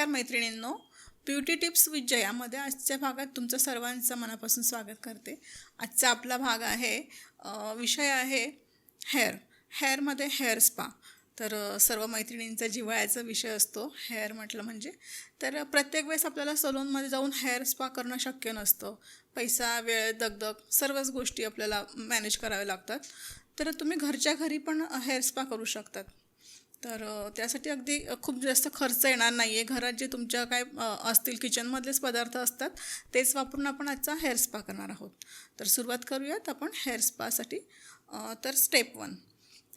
नमस्कार मैत्रिणींनो beauty tips with जयामध्ये आजच्या भागात तुमचं सर्वांचं मनापासून स्वागत करते. आजचा आपला भाग आहे विषय आहे हेअर हेअरमध्ये हेअर स्पा तर सर्व मैत्रिणींचा जिव्हाळ्याचा विषय असतो हेअर म्हटलं म्हणजे. तर प्रत्येक वेळेस आपल्याला सलूनमध्ये जाऊन हेअर स्पा करणं शक्य नसतं. पैसा वेळ दगदग सर्वच गोष्टी आपल्याला मॅनेज कराव्या लागतात. तर तुम्ही घरच्या घरी पण हेअर स्पा करू शकतात. तर त्यासाठी अगदी खूप जास्त खर्च येणार नाही आहे घरात जे तुमच्या काय असतील किचनमधलेच पदार्थ असतात तेच वापरून आपण आजचा हेअर स्पा करणार आहोत. तर सुरुवात करूयात आपण हेअर स्पासाठी तर स्टेप वन.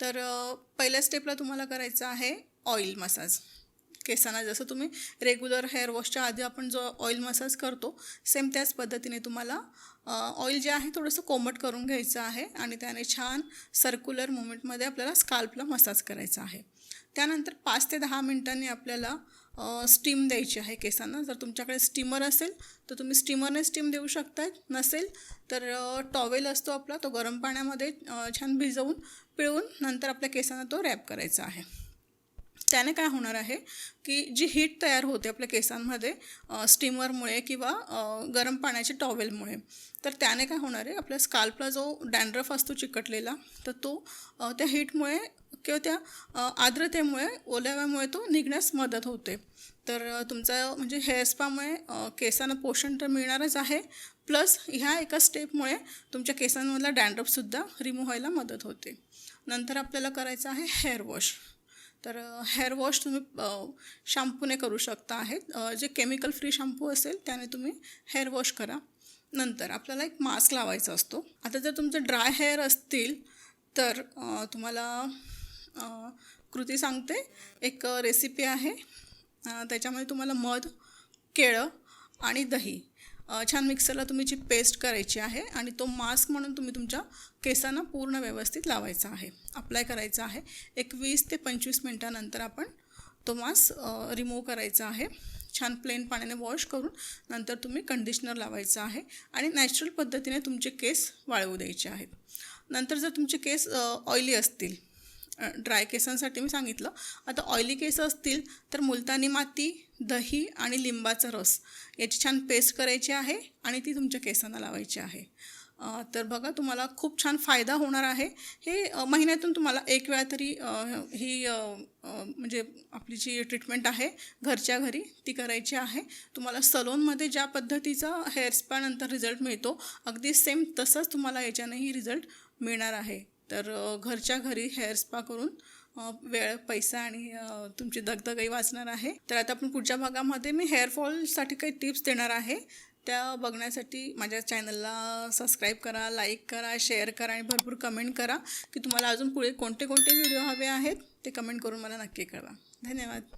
तर पहिल्या स्टेपला तुम्हाला करायचं आहे ऑइल मसाज. केसांना जसं तुम्ही रेग्युलर हेअर वॉशच्या आधी आपण जो ऑइल मसाज करतो सेम त्याच पद्धतीने तुम्हाला ऑइल जे आहे थोडंसं कोमट करून घ्यायचं आहे आणि त्याने छान सर्क्युलर मुवमेंटमध्ये आपल्याला स्काल्पला मसाज करायचा आहे. त्यानंतर पाच ते दहा मिनिटांनी आपल्याला स्टीम द्यायची आहे केसांना. जर तुमच्याकडे स्टीमर असेल तर तुम्ही स्टीमरने स्टीम देऊ शकता नसेल तर टॉवेल असतो आपला तो गरम पाण्यामध्ये छान भिजवून पिळून नंतर आपल्या केसांना तो रॅप करायचा आहे. त्याने काय होणार आहे की जी हीट तयार होते आपल्या केसांमध्ये स्टीमरमुळे किंवा गरम पाण्याच्या टॉवेलमुळे तर त्याने काय होणार आहे आपल्या स्काल्पला जो डॅन्ड्रफ असतो चिकटलेला तर तो त्या हीटमुळे किंवा त्या आर्द्रतेमुळे ओल्याव्यामुळे तो निघण्यास मदत होते. तर तुमचा म्हणजे हेअर स्पामुळे केसांना पोषण तर मिळणारच आहे प्लस ह्या एका स्टेपमुळे तुमच्या केसांमधला डॅन्ड्रफसुद्धा रिमूव्ह व्हायला मदत होते. नंतर आपल्याला करायचं आहे हेअर वॉश तर हेअर वॉश तुम्ही शॅम्पूने करू शकता आहेत. जे केमिकल फ्री शॅम्पू असेल त्याने तुम्ही हेअर वॉश करा. नंतर आपल्याला एक मास्क लावायचा असतो. आता जर तुमचं ड्राय हेअर असतील तर तुम्हाला कृती सांगते. एक रेसिपी आहे. त्याच्यामध्ये तुम्हाला मध केळं आणि दही छान मिक्सरला तुम्ही जी पेस्ट करायची आहे आणि तो मास्क म्हणून तुम्ही तुमच्या केसांना पूर्ण व्यवस्थित लावायचा आहे. अप्लाय करायचा आहे. एक वीस ते पंचवीस मिनटानंतर आपण तो मास्क रिमूव्ह करायचा आहे. छान प्लेन पाण्याने वॉश करून नंतर तुम्ही कंडिशनर लावायचं आहे आणि नॅचरल पद्धतीने तुमचे केस वाळवू द्यायचे आहेत. नंतर जर तुमचे केस ऑइली असतील ड्राय केसांसाठी मी सांगितलं. आता ऑइली केस असतील तर मुलतानी माती दही आणि लिंबाचा रस. याची छान पेस्ट करायची आहे आणि ती तुमच्या केसांना लावायची आहे. तर बघा तुम्हाला खूप छान फायदा होणार आहे. हे महिन्यातून तुम्हाला एक वेळा तरी ही म्हणजे आपली जी ट्रीटमेंट आहे घरच्या घरी ती करायची आहे. तुम्हाला सलोनमध्ये ज्या पद्धतीचा हेअर स्पॅनंतर रिझल्ट मिळतो अगदी सेम तसंच तुम्हाला याच्यानेही रिझल्ट मिळणार आहे. तर घरच्या घरी हेअर स्पा करून वेळ पैसा आणि तुमची दगदगही वाचणार आहे. तर आता आपण पुढच्या भागामध्ये मी हेअरफॉलसाठी काही टिप्स देणार आहे. त्या बघण्यासाठी माझ्या चॅनलला सबस्क्राईब करा लाईक करा शेअर करा आणि भरपूर कमेंट करा की तुम्हाला अजून पुढे कोणते कोणते व्हिडिओ हवे आहेत ते कमेंट करून मला नक्की कळवा. धन्यवाद.